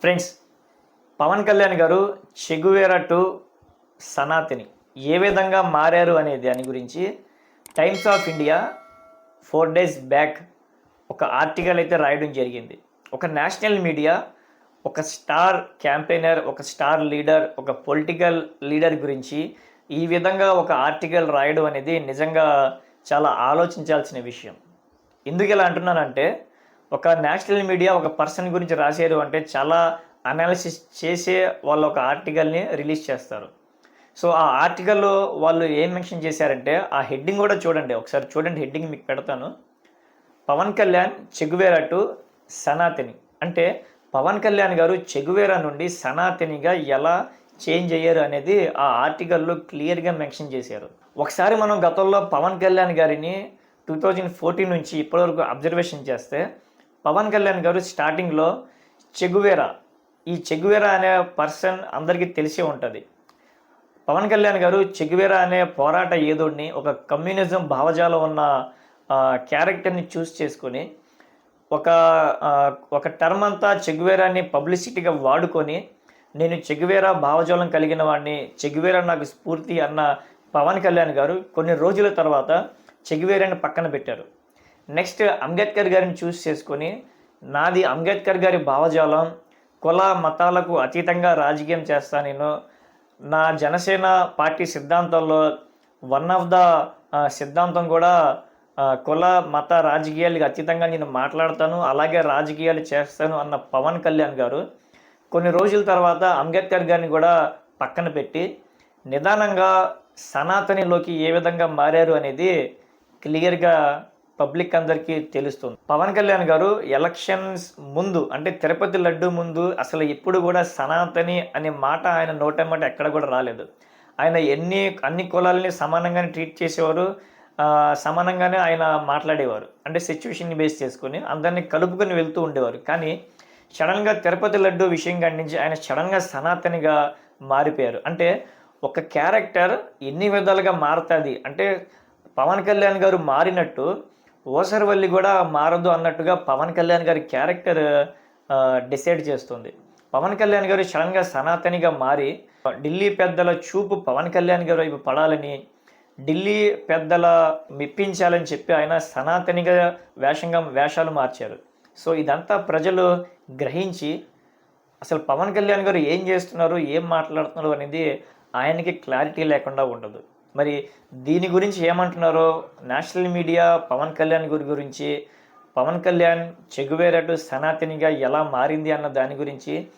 Friends Pawan Kalyan గారు Che Guevara to సనాతిని. ఏ విధంగా మారారు అనే దాని గురించి Times of India four days back ఒక ఆర్టికల్ అయితే రాయడం జరిగింది. ఒక నేషనల్ మీడియా ఒక స్టార్ క్యాంపెయినర్ ఒక స్టార్ లీడర్ ఒక పొలిటికల్ లీడర్ గురించి ఈ విధంగా ఒక ఆర్టికల్ రాయడం అనేది నిజంగా చాలా ఆలోచించాల్సిన విషయం. ఎందుకు ఇలా అంటున్నానంటే ఒక నేషనల్ మీడియా ఒక పర్సన్ గురించి రాసేరు అంటే చాలా అనాలిసిస్ చేసే వాళ్ళు ఒక ఆర్టికల్ని రిలీజ్ చేస్తారు. సో ఆ ఆర్టికల్లో వాళ్ళు ఏం మెన్షన్ చేశారంటే ఆ హెడ్డింగ్ కూడా చూడండి ఒకసారి చూడండి హెడ్డింగ్ మీకు పెడతాను. Pawan Kalyan Che Guevara to Sanatani. అంటే పవన్ కళ్యాణ్ గారు చెగువేరా నుండి సనాతనిగా ఎలా చేంజ్ అయ్యారు అనేది ఆ ఆర్టికల్లో క్లియర్గా మెన్షన్ చేశారు. ఒకసారి మనం గతంలో పవన్ కళ్యాణ్ గారిని టూ థౌజండ్ ఫోర్టీన్ నుంచి ఇప్పటివరకు అబ్జర్వేషన్ చేస్తే పవన్ కళ్యాణ్ గారు స్టార్టింగ్లో చెగువేరా. ఈ చెగువేరా అనే పర్సన్ అందరికీ తెలిసే ఉంటుంది. పవన్ కళ్యాణ్ గారు చెగువేరా అనే పోరాట ఏదోడిని ఒక కమ్యూనిజం భావజాలం ఉన్న క్యారెక్టర్ని చూస్ చేసుకొని ఒక ఒక టర్మ్ అంతా చెగువేరాని పబ్లిసిటీగా వాడుకొని నేను చెగువేరా భావజాలం కలిగిన వాడిని చెగువేరా నాకు స్ఫూర్తి అన్న పవన్ కళ్యాణ్ గారు కొన్ని రోజుల తర్వాత చెగువేరాని పక్కన పెట్టారు. నెక్స్ట్ అంబేద్కర్ గారిని చూస్ చేసుకొని నాది అంబేద్కర్ గారి భావజాలం కుల మతాలకు అతీతంగా రాజకీయం చేస్తా నేను. నా జనసేన పార్టీ సిద్ధాంతంలో వన్ ఆఫ్ ద సిద్ధాంతం కూడా కుల మత రాజకీయాలకు అతీతంగా నేను మాట్లాడతాను అలాగే రాజకీయాలు చేస్తాను అన్న పవన్ కళ్యాణ్ గారు. కొన్ని రోజుల తర్వాత అంబేద్కర్ గారిని కూడా పక్కన పెట్టి నిదానంగా సనాతనిలోకి ఏ విధంగా మారారు అనేది క్లియర్గా పబ్లిక్ అందరికీ తెలుస్తుంది. పవన్ కళ్యాణ్ గారు ఎలక్షన్స్ ముందు అంటే తిరుపతి లడ్డు ముందు అసలు ఎప్పుడు కూడా సనాతని అనే మాట ఆయన నోటమాట ఎక్కడ కూడా రాలేదు. ఆయన ఎన్ని అన్ని కులాలని సమానంగానే ట్రీట్ చేసేవారు సమానంగానే ఆయన మాట్లాడేవారు. అంటే సిచ్యువేషన్ని బేస్ చేసుకొని అందరినీ కలుపుకొని వెళ్తూ ఉండేవారు. కానీ సడన్గా తిరుపతి లడ్డు విషయం కాడి ఆయన సడన్గా సనాతనిగా మారిపోయారు. అంటే ఒక క్యారెక్టర్ ఎన్ని విధాలుగా మారుతుంది? అంటే పవన్ కళ్యాణ్ గారు మారినట్టు ఓసరవల్లి కూడా మారదు అన్నట్టుగా పవన్ కళ్యాణ్ గారి క్యారెక్టర్ డిసైడ్ చేస్తుంది. పవన్ కళ్యాణ్ గారు సడన్గా సనాతనిగా మారి ఢిల్లీ పెద్దల చూపు పవన్ కళ్యాణ్ గారు వైపు పడాలని ఢిల్లీ పెద్దల మెప్పించాలని చెప్పి ఆయన సనాతనిగా వేషంగా వేషాలు మార్చారు. సో ఇదంతా ప్రజలు గ్రహించి అసలు పవన్ కళ్యాణ్ గారు ఏం చేస్తున్నారు ఏం మాట్లాడుతున్నారు అనేది ఆయనకి క్లారిటీ లేకుండా ఉండదు. మరి దీని గురించి ఏమంటున్నారో నేషనల్ మీడియా పవన్ కళ్యాణ్ గురి గురించి పవన్ కళ్యాణ్ చెగువేరటు సనాతనిగా ఎలా మారింది అన్న దాని గురించి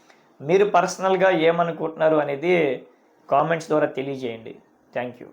మీరు పర్సనల్గా ఏమనుకుంటున్నారు అనేది కామెంట్స్ ద్వారా తెలియజేయండి. Thank you.